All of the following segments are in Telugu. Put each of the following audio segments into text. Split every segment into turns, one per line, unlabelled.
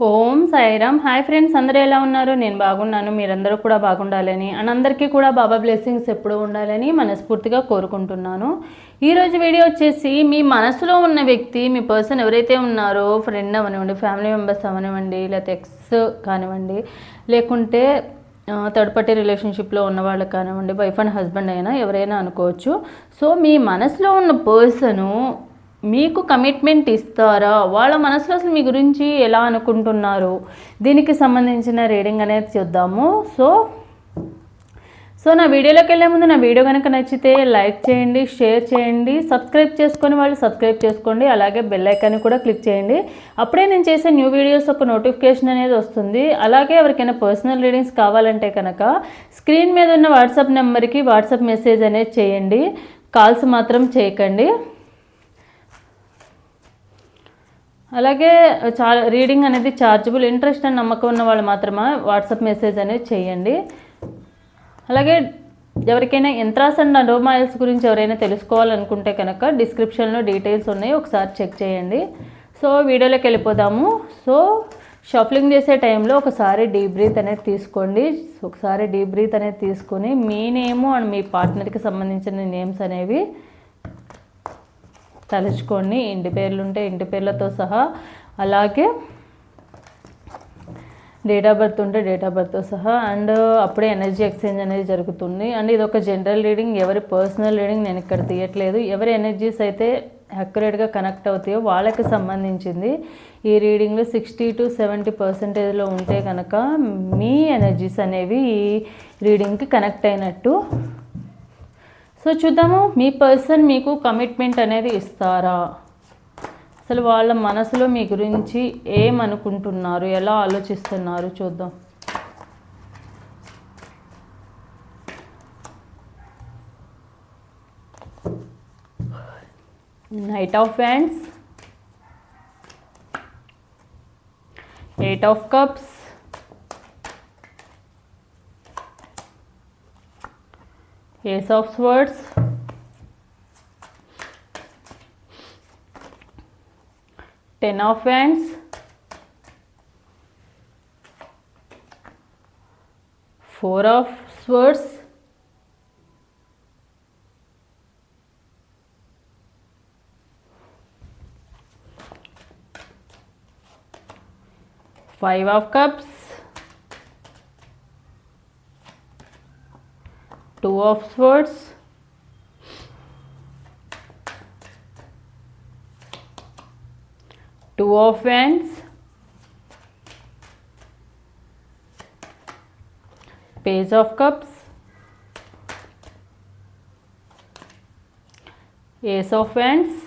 ఓం సాయిరామ్. హాయ్ ఫ్రెండ్స్ అందరూ ఎలా ఉన్నారు? నేను బాగున్నాను మీరందరూ కూడా బాగుండాలని అండ్ అందరికీ కూడా బాబా బ్లెస్సింగ్స్ ఎప్పుడూ ఉండాలని మనస్ఫూర్తిగా కోరుకుంటున్నాను. ఈరోజు వీడియో వచ్చేసి మీ మనసులో ఉన్న వ్యక్తి మీ పర్సన్ ఎవరైతే ఉన్నారో ఫ్రెండ్ అవనివ్వండి ఫ్యామిలీ మెంబర్స్ అవనివ్వండి లేకపోతే ఎక్స్ కానివ్వండి లేకుంటే థర్డ్ పార్టీ రిలేషన్షిప్లో ఉన్న వాళ్ళు కానివ్వండి వైఫ్ అండ్ హస్బెండ్ అయినా ఎవరైనా అనుకోవచ్చు. సో మీ మనసులో ఉన్న పర్సను మీకు కమిట్మెంట్ ఇస్తారా? వాళ్ళ మనసులో అసలు మీ గురించి ఎలా అనుకుంటున్నారు? దీనికి సంబంధించిన రీడింగ్ అనేది చూద్దాము. సో సో నా వీడియోలోకి వెళ్ళే ముందు నా వీడియో కనుక నచ్చితే లైక్ చేయండి షేర్ చేయండి సబ్స్క్రైబ్ చేసుకొని వాళ్ళు సబ్స్క్రైబ్ చేసుకోండి అలాగే బెల్ ఐకాన్ కూడా క్లిక్ చేయండి. అప్పుడే నేను చేసే న్యూ వీడియోస్ ఒక నోటిఫికేషన్ అనేది వస్తుంది. అలాగే ఎవరికైనా పర్సనల్ రీడింగ్స్ కావాలంటే కనుక స్క్రీన్ మీద ఉన్న వాట్సాప్ నెంబర్కి వాట్సాప్ మెసేజ్ అనేది చేయండి. కాల్స్ మాత్రం చేయకండి. అలాగే చా రీడింగ్ అనేది ఛార్జబుల్ ఇంట్రెస్ట్ అని నమ్మకం ఉన్న వాళ్ళు మాత్రమే వాట్సాప్ మెసేజ్ అనేది చేయండి. అలాగే ఎవరికైనా ఎంత్రాస్ అండ్ అండోమాయిల్స్ గురించి ఎవరైనా తెలుసుకోవాలనుకుంటే కనుక డిస్క్రిప్షన్లో డీటెయిల్స్ ఉన్నాయి ఒకసారి చెక్ చేయండి. సో వీడియోలోకి వెళ్ళిపోదాము. సో షఫ్లింగ్ చేసే టైంలో ఒకసారి డీప్ బ్రీత్ అనేది తీసుకోండి. ఒకసారి డీప్ బ్రీత్ అనేది తీసుకొని మీ నేము అండ్ మీ పార్ట్నర్కి సంబంధించిన నేమ్స్ అనేవి తలుచుకోండి ఇంటి పేర్లు ఉంటే ఇంటి పేర్లతో సహా అలాగే డేట్ ఆఫ్ బర్త్ ఉంటే డేట్ ఆఫ్ బర్త్తో సహా అండ్ అప్పుడే ఎనర్జీ ఎక్స్చేంజ్ అనేది జరుగుతుంది. అండ్ ఇది ఒక జనరల్ రీడింగ్ ఎవరి పర్సనల్ రీడింగ్ నేను ఇక్కడ తీయట్లేదు. ఎవరి ఎనర్జీస్ అయితే అక్యురేట్గా కనెక్ట్ అవుతాయో వాళ్ళకి సంబంధించింది. ఈ రీడింగ్లో సిక్స్టీ టు సెవెంటీ పర్సెంటేజ్లో ఉంటే కనుక మీ ఎనర్జీస్ అనేవి ఈ రీడింగ్కి కనెక్ట్ అయినట్టు సో చూద్దాము మీ పర్సన్ మీకు కమిట్మెంట్ అనేది ఇస్తారా? అసలు వాళ్ళ మనసులో మీ గురించి ఏమనుకుంటున్నారు? ఎలా ఆలోచిస్తున్నారు? చూద్దాం. Knight of wands eight of cups ace of swords. Ten of wands. Four of swords. Five of cups two of swords. Two of wands. Page of cups. Ace of wands.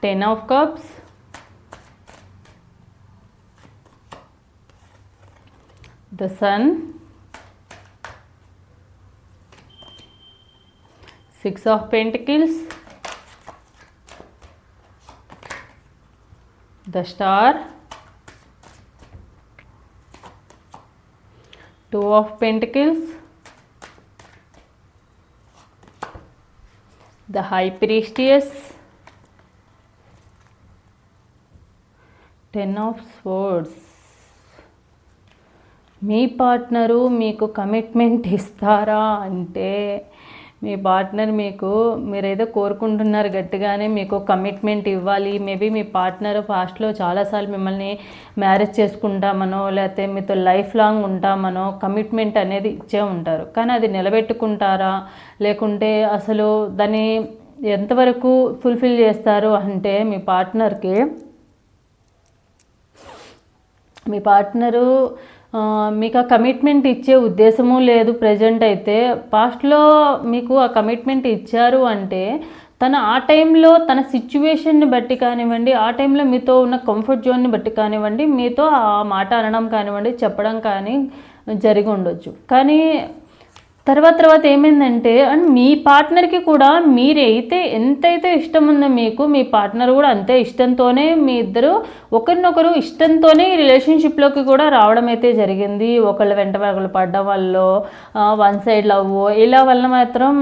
Ten of cups the sun. Six of pentacles. The star. Two of pentacles. The high priestess. Ten of swords మీ పార్ట్నరు మీకు కమిట్మెంట్ ఇస్తారా అంటే మీ పార్ట్నర్ మీకు మీరేదో కోరుకుంటున్నారు గట్టిగానే మీకు కమిట్మెంట్ ఇవ్వాలి. మేబీ మీ పార్ట్నర్ ఫాస్ట్లో చాలాసార్లు మిమ్మల్ని మ్యారేజ్ చేసుకుంటామనో లేకపోతే మీతో లైఫ్ లాంగ్ ఉంటామనో కమిట్మెంట్ అనేది ఇచ్చే ఉంటారు. కానీ అది నిలబెట్టుకుంటారా? లేకుంటే అసలు దాన్ని ఎంతవరకు ఫుల్ఫిల్ చేస్తారు అంటే మీ పార్ట్నర్కి మీ పార్ట్నరు మీకు ఆ కమిట్మెంట్ ఇచ్చే ఉద్దేశము లేదు ప్రజెంట్ అయితే. పాస్ట్లో మీకు ఆ కమిట్మెంట్ ఇచ్చారు అంటే తన ఆ టైంలో తన సిచ్యువేషన్ని బట్టి కానివ్వండి ఆ టైంలో మీతో ఉన్న కంఫర్ట్ జోన్ని బట్టి కానివ్వండి మీతో ఆ మాట అనడం కానివ్వండి చెప్పడం కానీ జరిగి ఉండొచ్చు. కానీ తర్వాత తర్వాత ఏమైందంటే అండ్ మీ పార్ట్నర్కి కూడా మీరైతే ఎంతైతే ఇష్టం ఉందో మీకు మీ పార్ట్నర్ కూడా అంతే ఇష్టంతోనే మీ ఇద్దరు ఒకరినొకరు ఇష్టంతోనే ఈ రిలేషన్షిప్లోకి కూడా రావడం అయితే జరిగింది. ఒకళ్ళ వెంట ఒకళ్ళు పడ్డం వల్ల వన్ సైడ్ లవ్ ఇలా వల్ల మాత్రం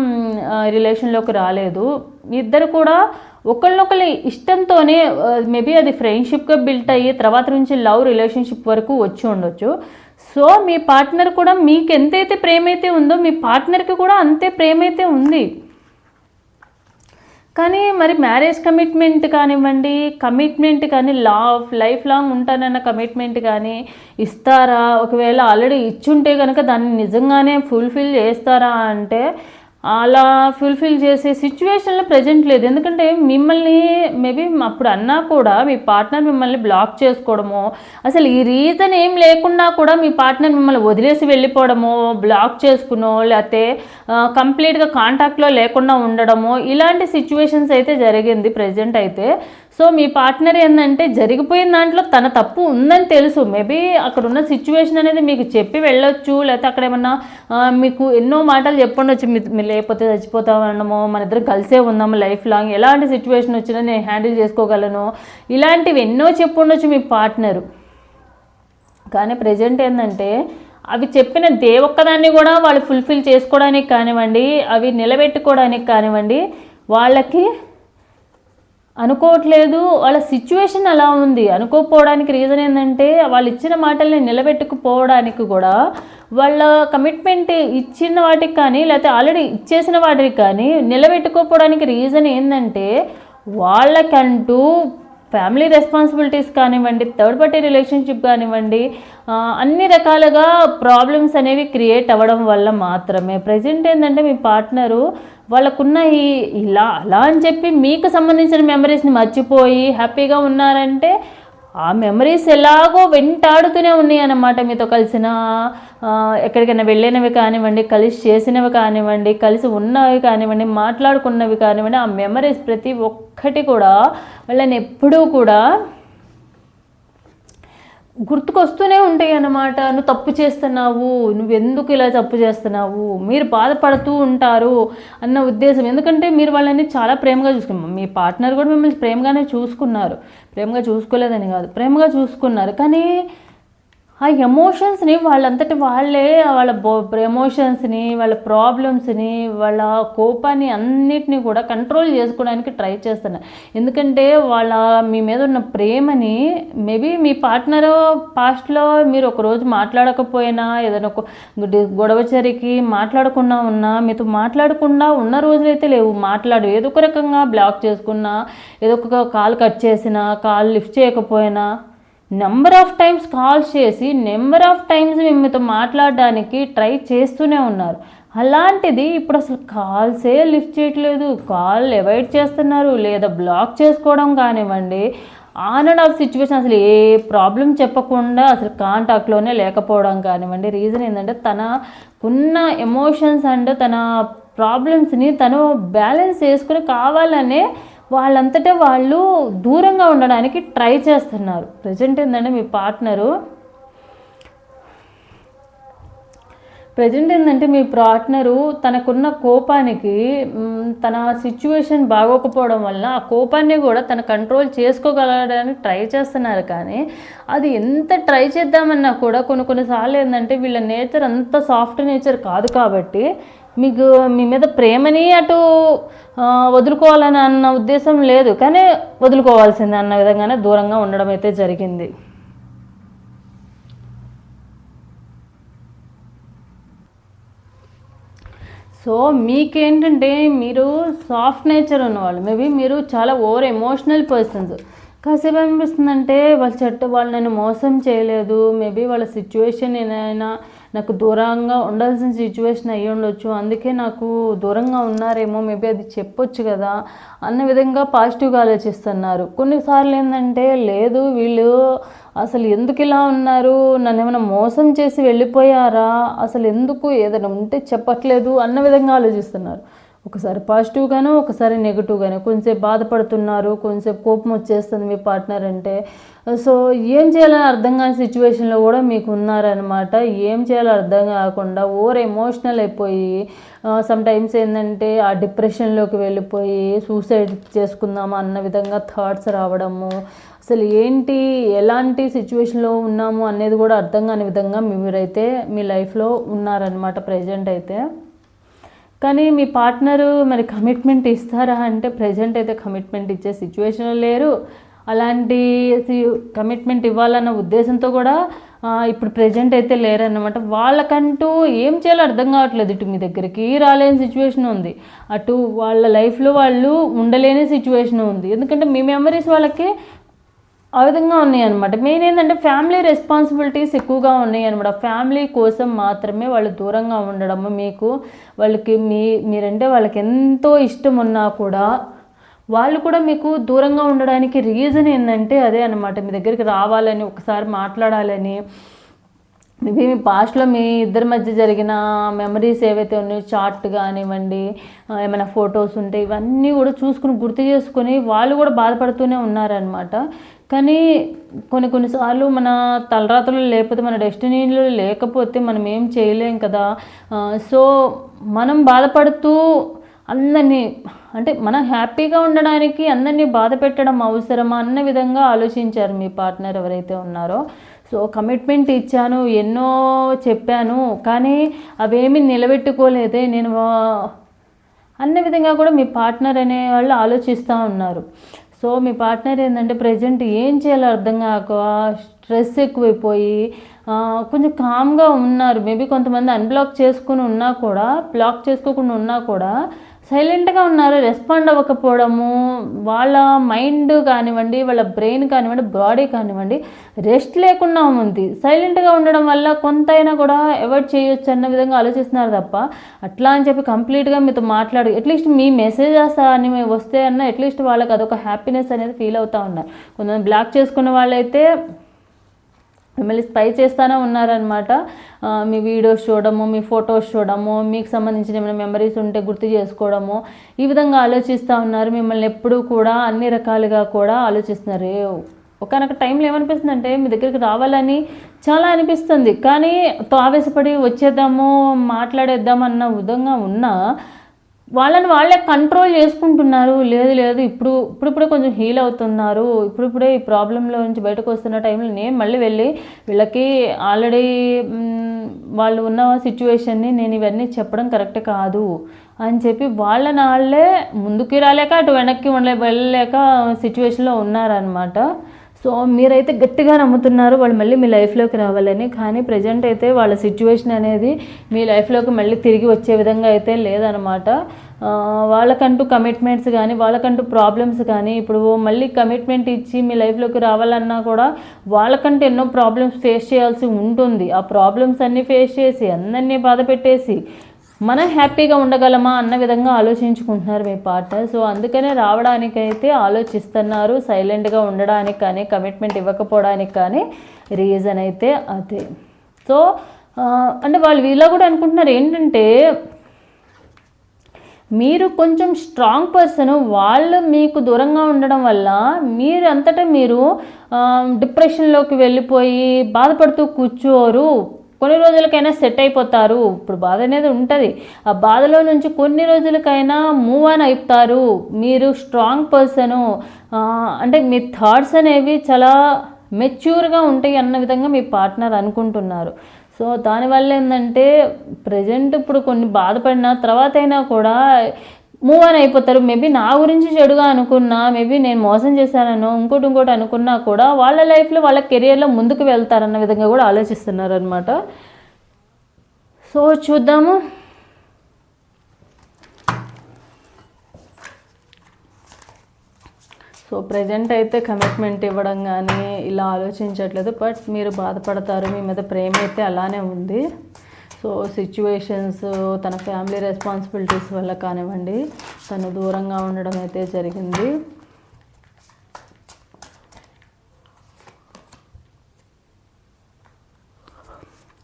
రిలేషన్లోకి రాలేదు. ఇద్దరు కూడా ఒకళ్ళొకళ్ళ ఇష్టంతోనే మేబీ అది ఫ్రెండ్షిప్గా బిల్ట్ అయ్యి తర్వాత నుంచి లవ్ రిలేషన్షిప్ వరకు వచ్చి ఉండొచ్చు. సో మీ పార్ట్నర్ కూడా మీకు ఎంతైతే ప్రేమ అయితే ఉందో మీ పార్ట్నర్కి కూడా అంతే ప్రేమ అయితే ఉంది. కానీ మరి మ్యారేజ్ కమిట్మెంట్ కానివ్వండి కమిట్మెంట్ కానీ లాఫ్ లైఫ్ లాంగ్ ఉంటానన్న కమిట్మెంట్ కానీ ఇస్తారా? ఒకవేళ ఆల్రెడీ ఇచ్చుంటే కనుక దాన్ని నిజంగానే ఫుల్ఫిల్ చేస్తారా అంటే అలా ఫుల్ఫిల్ చేసే సిచ్యువేషన్లో ప్రజెంట్ లేదు. ఎందుకంటే మిమ్మల్ని మేబీ అప్పుడు అన్నా కూడా మీ పార్ట్నర్ మిమ్మల్ని బ్లాక్ చేసుకోవడము అసలు ఈ రీజన్ ఏం లేకుండా కూడా మీ పార్ట్నర్ మిమ్మల్ని వదిలేసి వెళ్ళిపోవడము బ్లాక్ చేసుకునో లేకపోతే కంప్లీట్గా కాంటాక్ట్లో లేకుండా ఉండడము ఇలాంటి సిచ్యువేషన్స్ అయితే జరిగింది ప్రజెంట్ అయితే. సో మీ పార్ట్నర్ ఏంటంటే జరిగిపోయిన దాంట్లో తన తప్పు ఉందని తెలుసు. మేబీ అక్కడ ఉన్న సిచ్యువేషన్ అనేది మీకు చెప్పి వెళ్ళొచ్చు లేకపోతే అక్కడ ఏమన్నా మీకు ఎన్నో మాటలు చెప్పండొచ్చు. మీ- మీరు లేకపోతే చచ్చిపోతామన్నమో మన ఇద్దరు కలిసే ఉందాము లైఫ్ లాంగ్. ఎలాంటి సిచ్యువేషన్ వచ్చినా నేను హ్యాండిల్ చేసుకోగలను. ఇలాంటివి ఎన్నో చెప్పుండొచ్చు మీ పార్ట్నరు. కానీ ప్రజెంట్ ఏంటంటే అవి చెప్పిన దే ఒక్కదాన్ని కూడా వాళ్ళు ఫుల్ఫిల్ చేసుకోవడానికి కానివ్వండి అవి నిలబెట్టుకోవడానికి కానివ్వండి వాళ్ళకి అనుకోవట్లేదు. వాళ్ళ సిచ్యువేషన్ అలా ఉంది? అనుకోకపోవడానికి రీజన్ ఏంటంటే వాళ్ళు ఇచ్చిన మాటల్ని నిలబెట్టుకుపోవడానికి కూడా వాళ్ళ కమిట్మెంట్ ఇచ్చిన వాటికి కానీ లేకపోతే ఆల్రెడీ ఇచ్చేసిన వాటికి కానీ నిలబెట్టుకోపోవడానికి రీజన్ ఏంటంటే వాళ్ళకంటూ ఫ్యామిలీ రెస్పాన్సిబిలిటీస్ కానివ్వండి థర్డ్ పార్టీ రిలేషన్షిప్ కానివ్వండి అన్ని రకాలుగా ప్రాబ్లమ్స్ అనేవి క్రియేట్ అవ్వడం వల్ల మాత్రమే. ప్రజెంట్ ఏంటంటే మీ పార్ట్నరు వాళ్ళకున్న ఈ ఇలా అలా అని చెప్పి మీకు సంబంధించిన మెమరీస్ని మర్చిపోయి హ్యాపీగా ఉన్నారంటే ఆ మెమరీస్ ఎలాగో వెంటాడుతూనే ఉన్నాయి అన్నమాట మీతో కలిసిన ఎక్కడికైనా వెళ్ళినవి కానివ్వండి కలిసి చేసినవి కానివ్వండి కలిసి ఉన్నవి కానివ్వండి మాట్లాడుకున్నవి కానివ్వండి ఆ మెమరీస్ ప్రతి ఒక్కటి కూడా వాళ్ళని ఎప్పుడూ కూడా గుర్తుకొస్తూనే ఉంటాయి అన్నమాట. నువ్వు తప్పు చేస్తున్నావు నువ్వు ఎందుకు ఇలా తప్పు చేస్తున్నావు మీరు బాధపడుతూ ఉంటారు అన్న ఉద్దేశం. ఎందుకంటే మీరు వాళ్ళని చాలా ప్రేమగా చూసుకున్నారు. మీ పార్ట్నర్ కూడా మిమ్మల్ని ప్రేమగానే చూసుకున్నారు. ప్రేమగా చూసుకోలేదని కాదు ప్రేమగా చూసుకున్నారు. కానీ ఆ ఎమోషన్స్ని వాళ్ళంతటి వాళ్ళే వాళ్ళ బో ఎమోషన్స్ని వాళ్ళ ప్రాబ్లమ్స్ని వాళ్ళ కోపాన్ని అన్నిటినీ కూడా కంట్రోల్ చేసుకోవడానికి ట్రై చేస్తున్నారు ఎందుకంటే వాళ్ళ మీ మీద ఉన్న ప్రేమని మేబీ మీ పార్ట్నర్ పాస్ట్లో మీరు ఒకరోజు మాట్లాడకపోయినా ఏదైనా ఒక గొడవచరికి మాట్లాడకుండా ఉన్నా మీతో మాట్లాడకుండా ఉన్న రోజులైతే లేవు. మాట్లాడు ఏదో ఒక రకంగా బ్లాక్ చేసుకున్నా ఏదో ఒక కాల్ కట్ చేసినా కాల్ లిఫ్ట్ చేయకపోయినా నెంబర్ ఆఫ్ టైమ్స్ కాల్స్ చేసి నెంబర్ ఆఫ్ టైమ్స్ మిమ్మతో మీతో మాట్లాడడానికి ట్రై చేస్తూనే ఉన్నారు. అలాంటిది ఇప్పుడు అసలు కాల్సే లిఫ్ట్ చేయట్లేదు. కాల్ అవాయిడ్ చేస్తున్నారు. లేదా బ్లాక్ చేసుకోవడం కానివ్వండి. ఆన్ అండ్ ఆఫ్ సిచ్యువేషన్ అసలు ఏ ప్రాబ్లం చెప్పకుండా అసలు కాంటాక్ట్లోనే లేకపోవడం కానివ్వండి. రీజన్ ఏంటంటే తనకున్న ఎమోషన్స్ అండ్ తన ప్రాబ్లమ్స్ని తను బ్యాలెన్స్ చేసుకుని కావాలనే వాళ్ళంతటా వాళ్ళు దూరంగా ఉండడానికి ట్రై చేస్తున్నారు. ప్రజెంట్ ఏంటంటే మీ పార్ట్నరు ప్రజెంట్ ఏంటంటే మీ పార్ట్నరు తనకున్న కోపానికి తన సిచ్యువేషన్ బాగోకపోవడం వల్ల ఆ కోపాన్ని కూడా తన కంట్రోల్ చేసుకోగలడానికి ట్రై చేస్తున్నారు. కానీ అది ఎంత ట్రై చేద్దామన్నా కూడా కొన్ని కొన్నిసార్లు ఏంటంటే వీళ్ళ నేచర్ అంత సాఫ్ట్ నేచర్ కాదు కాబట్టి మీకు మీ మీద ప్రేమని అటు వదులుకోవాలని అన్న ఉద్దేశం లేదు. కానీ వదులుకోవాల్సిందే అన్న విధంగానే దూరంగా ఉండడం అయితే జరిగింది. సో మీకేంటంటే మీరు సాఫ్ట్ నేచర్ ఉన్నవాళ్ళు. మేబీ మీరు చాలా ఓవర్ ఎమోషనల్ పర్సన్స్ కాసేపు అనిపిస్తుందంటే వాళ్ళ చెట్టు వాళ్ళు నన్ను మోసం చేయలేదు. మేబీ వాళ్ళ సిచ్యువేషన్ ఏదైనా నాకు దూరంగా ఉండాల్సిన సిచ్యువేషన్ అయ్యి ఉండొచ్చు. అందుకే నాకు దూరంగా ఉన్నారేమో మేబీ అది చెప్పొచ్చు కదా అన్న విధంగా పాజిటివ్గా ఆలోచిస్తున్నారు. కొన్నిసార్లు ఏంటంటే లేదు వీళ్ళు అసలు ఎందుకు ఇలా ఉన్నారు? నన్ను ఏమైనా మోసం చేసి వెళ్ళిపోయారా? అసలు ఎందుకు ఏదైనా ఉంటే చెప్పట్లేదు అన్న విధంగా ఆలోచిస్తున్నారు. ఒకసారి పాజిటివ్గాను ఒకసారి నెగిటివ్గాను కొంచెంసేపు బాధపడుతున్నారు కొంచెంసేపు కోపం వచ్చేస్తుంది మీ పార్ట్నర్ అంటే. సో ఏం చేయాలని అర్థం కాని సిచ్యువేషన్లో కూడా మీకు ఉన్నారనమాట ఏం చేయాలో అర్థం కాకుండా ఓవర్ ఎమోషనల్ అయిపోయి సమ్ టైమ్స్ ఏంటంటే ఆ డిప్రెషన్లోకి వెళ్ళిపోయి సూసైడ్ చేసుకుందామా అన్న విధంగా థాట్స్ రావడము అసలు ఏంటి ఎలాంటి సిచ్యువేషన్లో ఉన్నాము అనేది కూడా అర్థం కాని విధంగా మీరైతే మీ లైఫ్లో ఉన్నారనమాట ప్రజెంట్ అయితే. కానీ మీ పార్ట్నరు మరి కమిట్మెంట్ ఇస్తారా అంటే ప్రజెంట్ అయితే కమిట్మెంట్ ఇచ్చే సిచ్యువేషన్ లేరు. అలాంటి కమిట్మెంట్ ఇవ్వాలన్న ఉద్దేశంతో కూడా ఇప్పుడు ప్రజెంట్ అయితే లేరన్నమాట. వాళ్ళకంటూ ఏం చేయాలో అర్థం కావట్లేదు ఇటు మీ దగ్గరికి. రాలేని సిచ్యువేషన్ ఉంది. అటు వాళ్ళ లైఫ్లో వాళ్ళు ఉండలేని సిచ్యువేషన్ ఉంది. ఎందుకంటే మీ మెమరీస్ వాళ్ళకి ఆ విధంగా ఉన్నాయి అనమాట మెయిన్ ఏంటంటే ఫ్యామిలీ రెస్పాన్సిబిలిటీస్ ఎక్కువగా ఉన్నాయి అనమాట ఫ్యామిలీ కోసం మాత్రమే వాళ్ళు దూరంగా ఉండడము మీకు వాళ్ళకి మీ మీరంటే వాళ్ళకి ఎంతో ఇష్టం ఉన్నా కూడా వాళ్ళు కూడా మీకు దూరంగా ఉండడానికి రీజన్ ఏంటంటే అదే అనమాట మీ దగ్గరికి రావాలని ఒకసారి మాట్లాడాలని మేబీ మీ పాస్ట్లో మీ ఇద్దరి మధ్య జరిగిన మెమరీస్ ఏవైతే ఉన్నాయో చార్ట్ కానివ్వండి ఏమైనా ఫొటోస్ ఉంటే ఇవన్నీ కూడా చూసుకుని గుర్తు చేసుకుని వాళ్ళు కూడా బాధపడుతూనే ఉన్నారనమాట కానీ కొన్ని కొన్నిసార్లు మన తలరాతలు లేకపోతే మన డెస్టినీలు లేకపోతే మనం ఏం చేయలేం కదా. సో మనం బాధపడుతూ అందరినీ అంటే మనం హ్యాపీగా ఉండడానికి అందరినీ బాధ పెట్టడం అవసరమా అన్న విధంగా ఆలోచించారు మీ పార్ట్నర్ ఎవరైతే ఉన్నారో. సో కమిట్మెంట్ ఇచ్చాను ఎన్నో చెప్పాను కానీ అవేమీ నిలబెట్టుకోలేదే. నేను ఆ, అన్న విధంగా కూడా మీ పార్ట్నర్ అనే వాళ్ళు ఆలోచిస్తూ ఉన్నారు. సో మీ పార్ట్నర్ ఏంటంటే ప్రజెంట్ ఏం చేయాలో అర్థం కాక స్ట్రెస్ ఎక్కువైపోయి కొంచెం కామ్గా ఉన్నారు. మేబీ కొంతమంది అన్బ్లాక్ చేసుకుని ఉన్నా కూడా బ్లాక్ చేసుకోకుండా ఉన్నా కూడా సైలెంట్గా ఉన్నారు రెస్పాండ్ అవ్వకపోవడము వాళ్ళ మైండ్ కానివ్వండి వాళ్ళ బ్రెయిన్ కానివ్వండి బాడీ కానివ్వండి రెస్ట్ లేకుండా ఉంది. సైలెంట్గా ఉండడం వల్ల కొంతైనా కూడా అవాయిడ్ చేయొచ్చు అన్న విధంగా ఆలోచిస్తున్నారు తప్ప అట్లా అని చెప్పి కంప్లీట్గా మీతో మాట్లాడు అట్లీస్ట్ మీ మెసేజ్ అని వస్తే అన్న అట్లీస్ట్ వాళ్ళకి అదొక హ్యాపీనెస్ అనేది ఫీల్ అవుతూ ఉన్నారు. కొంతమంది బ్లాక్ చేసుకున్న వాళ్ళైతే మిమ్మల్ని స్పై చేస్తూనే ఉన్నారనమాట మీ వీడియోస్ చూడడము మీ ఫొటోస్ చూడడము మీకు సంబంధించిన ఏమైనా మెమరీస్ ఉంటే గుర్తు చేసుకోవడము. ఈ విధంగా ఆలోచిస్తూ ఉన్నారు. మిమ్మల్ని ఎప్పుడూ కూడా అన్ని రకాలుగా కూడా ఆలోచిస్తున్నారు. ఒకనొక టైంలో ఏమనిపిస్తుంది అంటే మీ దగ్గరికి రావాలని చాలా అనిపిస్తుంది. కానీ తో ఆవేశపడి వచ్చేద్దాము మాట్లాడేద్దాం అన్న విధంగా ఉన్నా వాళ్ళని వాళ్ళే కంట్రోల్ చేసుకుంటున్నారు. లేదు లేదు ఇప్పుడు ఇప్పుడిప్పుడే కొంచెం హీల్ అవుతున్నారు. ఇప్పుడిప్పుడే ఈ ప్రాబ్లంలో నుంచి బయటకు వస్తున్న టైంలో నేను మళ్ళీ వెళ్ళి వీళ్ళకి ఆల్రెడీ వాళ్ళు ఉన్న సిచ్యువేషన్ని నేను ఇవన్నీ చెప్పడం కరెక్ట్ కాదు అని చెప్పి వాళ్ళని వాళ్ళే ముందుకి రాలేక అటు వెనక్కి ఉండలే వెళ్ళలేక సిచ్యువేషన్లో ఉన్నారనమాట సో మీరైతే గట్టిగా నమ్ముతున్నారు వాళ్ళు మళ్ళీ మీ లైఫ్లోకి రావాలని కానీ ప్రజెంట్ అయితే వాళ్ళ సిచ్యువేషన్ అనేది మీ లైఫ్లోకి మళ్ళీ తిరిగి వచ్చే విధంగా అయితే లేదనమాట వాళ్ళకంటూ కమిట్మెంట్స్ కానీ వాళ్ళకంటూ ప్రాబ్లమ్స్ కానీ ఇప్పుడు మళ్ళీ కమిట్మెంట్ ఇచ్చి మీ లైఫ్లోకి రావాలన్నా కూడా వాళ్ళకంటే ఎన్నో ప్రాబ్లమ్స్ ఫేస్ చేయాల్సి ఉంటుంది. ఆ ప్రాబ్లమ్స్ అన్నీ ఫేస్ చేసి అందరినీ బాధ పెట్టేసి మనం హ్యాపీగా ఉండగలమా అన్న విధంగా ఆలోచించుకుంటున్నారు మీ పార్ట్నర్ సో అందుకనే రావడానికైతే ఆలోచిస్తున్నారు. సైలెంట్గా ఉండడానికి కానీ కమిట్మెంట్ ఇవ్వకపోవడానికి కానీ రీజన్ అయితే అదే. సో అంటే వాళ్ళు వీళ్ళ కూడా అనుకుంటున్నారు ఏంటంటే మీరు కొంచెం స్ట్రాంగ్ పర్సన్ వాళ్ళు మీకు దూరంగా ఉండడం వల్ల మీరు అంతటా మీరు డిప్రెషన్లోకి వెళ్ళిపోయి బాధపడుతూ కూర్చోరు. కొన్ని రోజులకైనా సెట్ అయిపోతారు. ఇప్పుడు బాధ అనేది ఉంటుంది. ఆ బాధలో నుంచి కొన్ని రోజులకైనా మూవ్ ఆన్ అయిపోతారు. మీరు స్ట్రాంగ్ పర్సను అంటే మీ థాట్స్ అనేవి చాలా మెచ్యూర్గా ఉంటాయి అన్న విధంగా మీ పార్ట్నర్ అనుకుంటున్నారు. సో దానివల్ల ఏంటంటే ప్రజెంట్ ఇప్పుడు కొన్ని బాధపడిన తర్వాత అయినా కూడా మూవ్ ఆన్ అయిపోతారు. మేబీ నా గురించి చెడుగా అనుకున్నా మేబీ నేను మోసం చేశానను ఇంకోటి ఇంకోటి అనుకున్నా కూడా వాళ్ళ లైఫ్లో వాళ్ళ కెరియర్లో ముందుకు వెళ్తారన్న విధంగా కూడా ఆలోచిస్తున్నారు అనమాట సో చూద్దాము. సో ప్రజెంట్ అయితే కమిట్మెంట్ ఇవ్వడం కానీ ఇలా ఆలోచించట్లేదు బట్ మీరు బాధపడతారు మీ మీద ప్రేమ అయితే అలానే ఉంది. సో సిచ్యువేషన్స్ uh, తన ఫ్యామిలీ రెస్పాన్సిబిలిటీస్ వల్ల కానివ్వండి తను దూరంగా ఉండడం అయితే జరిగింది.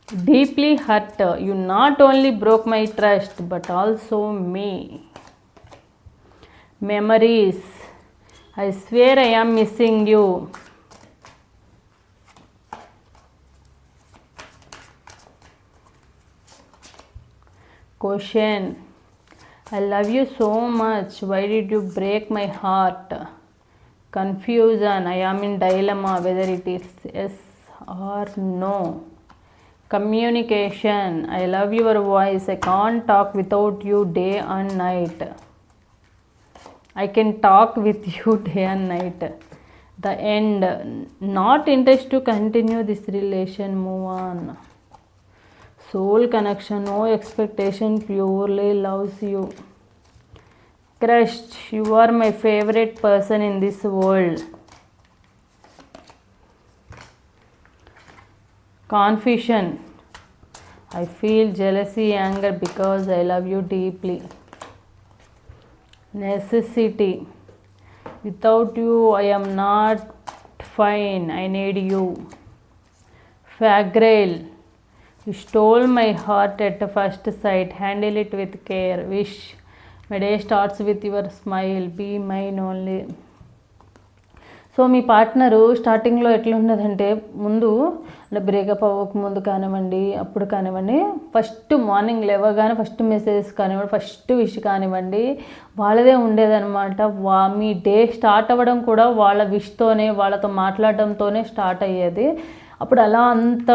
Deeply hurt you not only broke my trust but also me memories I swear I am missing you question I love you so much. Why did you break my heart? Confusion. I am in dilemma whether it is yes or no. Communication. I love your voice. I can't talk without you day and night. I can talk with you day and night. The end. Not interested to continue this relation. Move on soul connection no expectation purely loves you. Crushed you are my favorite person in this world. Confusion. I feel jealousy anger because i love you deeply. Necessity. Without you i am not fine. I need you. Fragile you stole my heart at first sight handle it with care wish My starts with your smile be mine only so me partner స్టార్టింగ్లో ఎట్లున్నదంటే ముందు అంటే బ్రేకప్ అవ్వక ముందు కానివ్వండి అప్పుడు కానివ్వండి ఫస్ట్ మార్నింగ్ లేవగానే ఫస్ట్ మెసేజెస్ కానివ్వండి ఫస్ట్ విష్ కానివ్వండి వాళ్ళదే ఉండేదన్నమాట. వా మీ డే స్టార్ట్ అవ్వడం కూడా వాళ్ళ విష్తోనే వాళ్ళతో మాట్లాడడంతోనే స్టార్ట్ అయ్యేది. అప్పుడు అలా అంత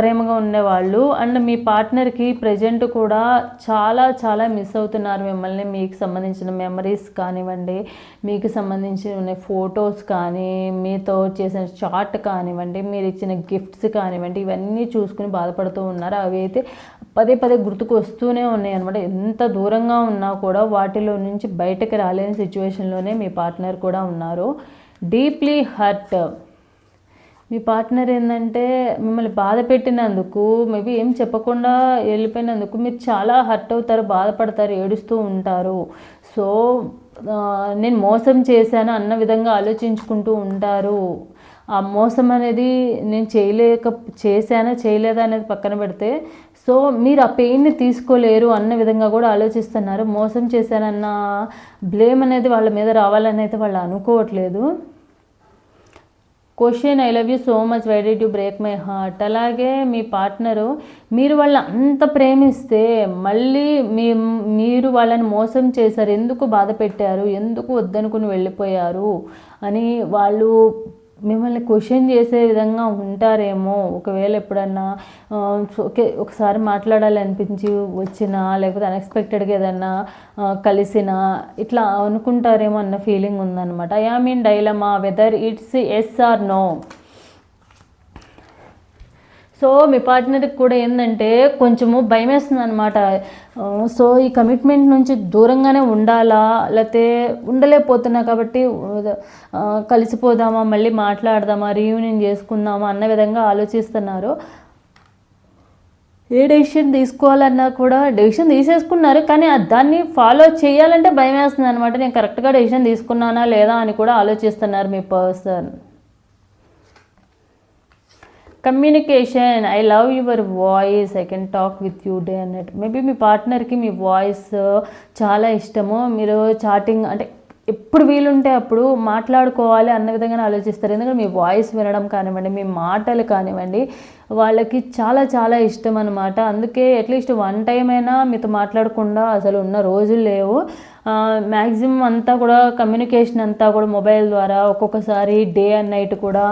ప్రేమగా ఉండేవాళ్ళు. అండ్ మీ పార్ట్నర్కి ప్రజెంట్ కూడా చాలా చాలా మిస్ అవుతున్నారు మిమ్మల్ని. మీకు సంబంధించిన మెమరీస్ కానివ్వండి మీకు సంబంధించిన ఫొటోస్ కానీ మీతో చేసిన చాట్ కానివ్వండి మీరు ఇచ్చిన గిఫ్ట్స్ కానివ్వండి ఇవన్నీ చూసుకుని బాధపడుతూ ఉన్నారు. అవి అయితే పదే పదే గుర్తుకు వస్తూనే ఉన్నాయి అనమాట ఎంత దూరంగా ఉన్నా కూడా వాటిలో నుంచి బయటకు రాలేని సిచ్యువేషన్లోనే మీ పార్ట్నర్ కూడా ఉన్నారు. డీప్లీ హర్ట్ మీ పార్ట్నర్ ఏంటంటే మిమ్మల్ని బాధ పెట్టినందుకు మేబీ ఏం చెప్పకుండా వెళ్ళిపోయినందుకు మీరు చాలా హర్ట్ అవుతారు బాధపడతారు ఏడుస్తూ ఉంటారు. సో నేను మోసం చేశాను అన్న విధంగా ఆలోచించుకుంటూ ఉంటారు. ఆ మోసం అనేది నేను చేయలేక చేశానా చేయలేదా అనేది పక్కన పెడితే సో మీరు ఆ పెయిన్ని తీసుకోలేరు అన్న విధంగా కూడా ఆలోచిస్తున్నారు. మోసం చేశానన్న బ్లేమ్ అనేది వాళ్ళ మీద రావాలని అయితే వాళ్ళు అనుకోవట్లేదు. Question I love you so much why did you break my heart అలాగే మీ పార్ట్నరు మీరు వాళ్ళ అంత ప్రేమిస్తే మళ్ళీ మీ మీరు వాళ్ళని మోసం చేశారు. ఎందుకు బాధ పెట్టారు? ఎందుకు వద్దనుకుని వెళ్ళిపోయారు? అని వాళ్ళు మిమ్మల్ని క్వశ్చన్ చేసే విధంగా ఉంటారేమో. ఒకవేళ ఎప్పుడన్నా ఓకే ఒకసారి మాట్లాడాలి అనిపించి వచ్చినా లేకపోతే అన్ఎక్స్పెక్టెడ్గా ఏదన్నా కలిసినా ఇట్లా అనుకుంటారేమో అన్న ఫీలింగ్ ఉందన్నమాట. I mean dilemma whether it's yes or no so మీ పార్ట్నర్కి కూడా ఏంటంటే కొంచెము భయం వేస్తుంది అనమాట సో ఈ కమిట్మెంట్ నుంచి దూరంగానే ఉండాలా? లేకపోతే ఉండలేకపోతున్నా కాబట్టి కలిసిపోదామా? మళ్ళీ మాట్లాడదామా? రీయూనియన్ చేసుకుందామా? అన్న విధంగా ఆలోచిస్తున్నారు. ఏ డెసిషన్ తీసుకోవాలన్నా కూడా డెసిషన్ తీసేసుకున్నారు. కానీ దాన్ని ఫాలో చేయాలంటే భయం వేస్తుంది అనమాట నేను కరెక్ట్గా డెసిషన్ తీసుకున్నానా లేదా అని కూడా ఆలోచిస్తున్నారు మీ person communication I love your voice I can talk with you day అన్నట్టు మేబీ మీ పార్ట్నర్కి మీ వాయిస్ uh, చాలా ఇష్టము. మీరు చాటింగ్ అంటే ఎప్పుడు వీలుంటే అప్పుడు మాట్లాడుకోవాలి అన్న విధంగానే ఆలోచిస్తారు. ఎందుకంటే మీ వాయిస్ వినడం కానివ్వండి మీ మాటలు కానివ్వండి వాళ్ళకి చాలా చాలా ఇష్టం అనమాట అందుకే అట్లీస్ట్ వన్ టైం అయినా మీతో మాట్లాడకుండా అసలు ఉన్న రోజులు లేవు. మ్యాక్సిమం అంతా కూడా కమ్యూనికేషన్ అంతా కూడా మొబైల్ ద్వారా ఒక్కొక్కసారి డే అండ్ నైట్ కూడా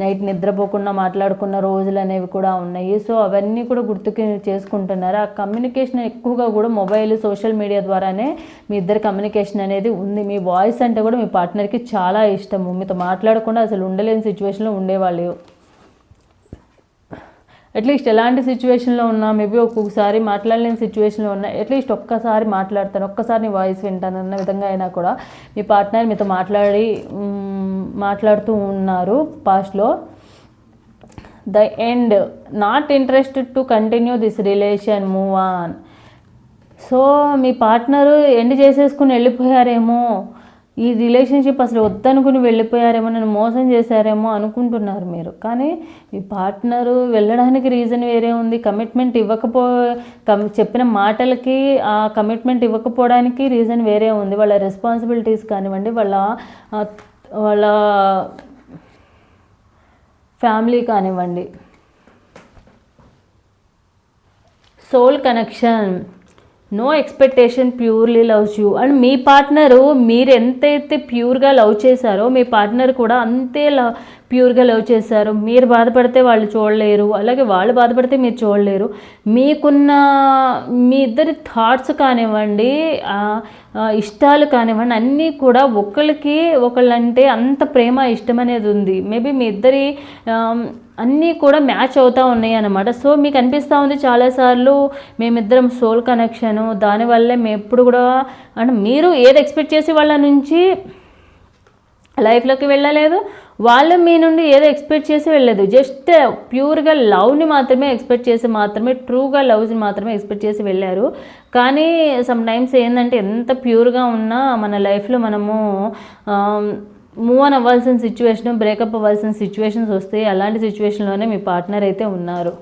నైట్ నిద్రపోకుండా మాట్లాడుకున్న రోజులు అనేవి కూడా ఉన్నాయి. సో అవన్నీ కూడా గుర్తుకు చేసుకుంటున్నారు. ఆ కమ్యూనికేషన్ ఎక్కువగా కూడా మొబైల్ సోషల్ మీడియా ద్వారానే మీ ఇద్దరు కమ్యూనికేషన్ అనేది ఉంది. మీ వాయిస్ అంటే కూడా మీ పార్ట్నర్కి చాలా ఇష్టము. మీతో మాట్లాడకుండా అసలు ఉండలేని సిచ్యువేషన్లో ఉండేవాళ్ళు. అట్లీస్ట్ ఎలాంటి సిచ్యువేషన్లో ఉన్నా మేబీ ఒక్కొక్కసారి మాట్లాడలేని సిచ్యువేషన్లో ఉన్నా అట్లీస్ట్ ఒక్కసారి మాట్లాడతాను ఒక్కసారి నీ వాయిస్ వింటాను అన్న విధంగా అయినా కూడా మీ పార్ట్నర్ మీతో మాట్లాడి మాట్లాడుతూ ఉన్నారు పాస్ట్లో the end not interested to continue this relation move on so me partner end చేసేసుకుని వెళ్ళిపోయారేమో. ఈ రిలేషన్షిప్ అసలు వద్దనుకుని వెళ్ళిపోయారేమో నన్ను మోసం చేశారేమో అనుకుంటున్నారు మీరు. కానీ మీ పార్ట్నరు వెళ్ళడానికి రీజన్ వేరే ఉంది. కమిట్మెంట్ ఇవ్వకపో కమ్ చెప్పిన మాటలకి ఆ కమిట్మెంట్ ఇవ్వకపోవడానికి రీజన్ వేరే ఉంది. వాళ్ళ రెస్పాన్సిబిలిటీస్ కానివ్వండి వాళ్ళ వాళ్ళ ఫ్యామిలీ కానివ్వండి. Soul connection no expectation purely loves you and me partner మీరు ఎంతైతే ప్యూర్గా లవ్ చేశారో మీ పార్ట్నర్ కూడా అంతే లవ్ ప్యూర్గా లవ్ చేశారు. మీరు బాధపడితే వాళ్ళు చూడలేరు. అలాగే వాళ్ళు బాధపడితే మీరు చూడలేరు. మీకున్న మీ ఇద్దరి థాట్స్ కానివ్వండి ఇష్టాలు కానివ్వండి అన్నీ కూడా ఒకళ్ళకి ఒకళ్ళంటే అంత ప్రేమ ఇష్టం అనేది ఉంది. మేబీ మీ ఇద్దరి అన్నీ కూడా మ్యాచ్ అవుతూ ఉన్నాయి అన్నమాట. సో మీకు అనిపిస్తూ ఉంది చాలాసార్లు మేమిద్దరం సోల్ కనెక్షను దానివల్లే మేము ఎప్పుడు కూడా అంటే మీరు ఏది ఎక్స్పెక్ట్ చేసి వాళ్ళ నుంచి లైఫ్లోకి వెళ్ళలేదు. వాళ్ళు మీ నుండి ఏదో ఎక్స్పెక్ట్ చేసి వెళ్ళలేదు జస్ట్ ప్యూర్గా లవ్ని మాత్రమే ఎక్స్పెక్ట్ చేసి మాత్రమే ట్రూగా లవ్ని మాత్రమే ఎక్స్పెక్ట్ చేసి వెళ్ళారు. కానీ సమ్ టైమ్స్ ఏంటంటే ఎంత ప్యూర్గా ఉన్నా మన లైఫ్లో మనము మూవ్ ఆన్ అవ్వాల్సిన సిచ్యువేషన్ బ్రేకప్ అవ్వాల్సిన సిచ్యువేషన్స్ వస్తాయి అలాంటి సిచ్యువేషన్లోనే మీ పార్ట్నర్ అయితే ఉన్నారు.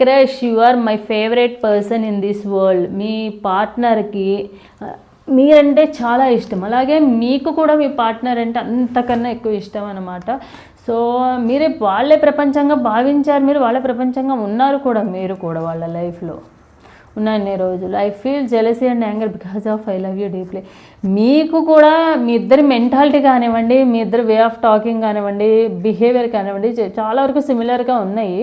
Crush you are my favourite person in this world మీ పార్ట్నర్కి మీరంటే చాలా ఇష్టం. అలాగే మీకు కూడా మీ పార్ట్నర్ అంటే అంతకన్నా ఎక్కువ ఇష్టం అనమాట సో మీరే వాళ్ళే ప్రపంచంగా భావించారు మీరు వాళ్ళే ప్రపంచంగా ఉన్నారు కూడా మీరు కూడా వాళ్ళ లైఫ్లో. ఉన్నాను రోజులు. I feel jealousy and anger because of I love you deeply మీకు కూడా మీ ఇద్దరి మెంటాలిటీ కానివ్వండి మీ ఇద్దరు వే ఆఫ్ టాకింగ్ కానివ్వండి బిహేవియర్ కానివ్వండి చాలా వరకు సిమిలర్గా ఉన్నాయి.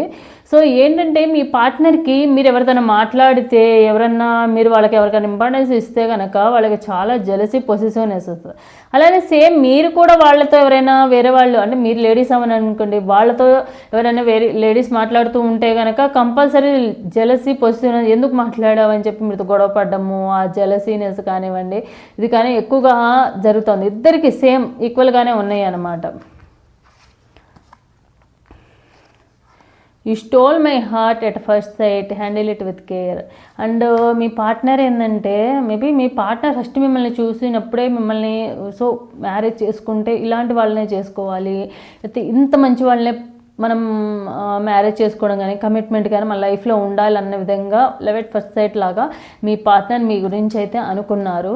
సో ఏంటంటే మీ పార్ట్నర్కి మీరు ఎవరితోనైనా మాట్లాడితే ఎవరన్నా మీరు వాళ్ళకి ఎవరికైనా ఇంపార్టెన్స్ ఇస్తే కనుక వాళ్ళకి చాలా జలసి పొసిసివ్నెస్ వస్తుంది. అలానే సేమ్ మీరు కూడా వాళ్ళతో ఎవరైనా వేరే వాళ్ళు అంటే మీరు లేడీస్ అవని అనుకోండి వాళ్ళతో ఎవరైనా వేరే లేడీస్ మాట్లాడుతూ ఉంటే కనుక కంపల్సరీ జెలసీ పొసిసివ్నెస్ ఎందుకు మాట్లాడావు అని చెప్పి మీతో గొడవ పడ్డము ఆ జలసీనెస్ కానివ్వండి ఇది కానీ ఎక్కువగా జరుగుతుంది. ఇద్దరికి సేమ్ ఈక్వల్గానే ఉన్నాయి అన్నమాట. You stole my heart at first sight handle it with care and me partner ఏంటంటే మేబీ మీ పార్ట్నర్ ఫస్ట్ మిమ్మల్ని చూసినప్పుడే మిమ్మల్ని సో మ్యారేజ్ చేసుకుంటే ఇలాంటి వాళ్ళనే చేసుకోవాలి. అయితే ఇంత మంచి వాళ్ళనే మనం మ్యారేజ్ చేసుకోవడం కానీ కమిట్మెంట్ కానీ మన లైఫ్లో ఉండాలన్న విధంగా లెవెట్ ఫస్ట్ సైట్ లాగా మీ పార్ట్నర్ మీ గురించి అయితే అనుకున్నారు.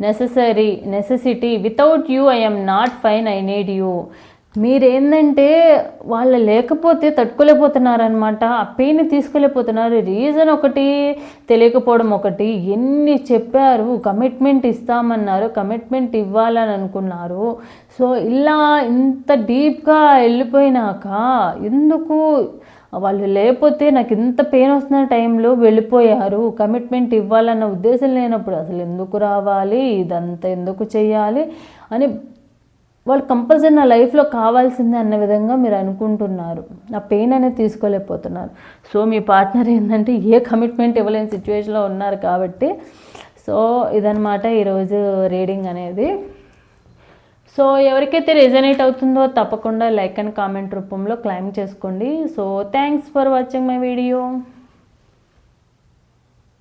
Necessary necessity without you I'm not fine I need you మీరేందంటే వాళ్ళు లేకపోతే తట్టుకోలేకపోతున్నారనమాట ఆ పెయిన్ తీసుకోలేకపోతున్నారు రీజన్ ఒకటి తెలియకపోవడం ఒకటి. ఎన్ని చెప్పారు కమిట్మెంట్ ఇస్తామన్నారు కమిట్మెంట్ ఇవ్వాలని అనుకున్నారు సో ఇలా ఇంత డీప్గా వెళ్ళిపోయినాక ఎందుకు వాళ్ళు లేకపోతే నాకు ఇంత పెయిన్ వస్తున్న టైంలో వెళ్ళిపోయారు? కమిట్మెంట్ ఇవ్వాలన్న ఉద్దేశం లేనప్పుడు అసలు ఎందుకు రావాలి? ఇదంతా ఎందుకు చేయాలి అని వాళ్ళు కంపల్సరీ నా లైఫ్లో కావాల్సిందే అన్న విధంగా మీరు అనుకుంటున్నారు. ఆ పెయిన్ అనేది తీసుకోలేకపోతున్నారు. సో మీ పార్ట్నర్ ఏంటంటే ఏ కమిట్మెంట్ ఇవ్వలేని సిచ్యువేషన్లో ఉన్నారు కాబట్టి సో ఇదనమాట ఈరోజు రీడింగ్ అనేది. సో ఎవరికైతే రెజనేట్ అవుతుందో తప్పకుండా లైక్ అండ్ కామెంట్ రూపంలో క్లైమ్ చేసుకోండి. So thanks for watching my video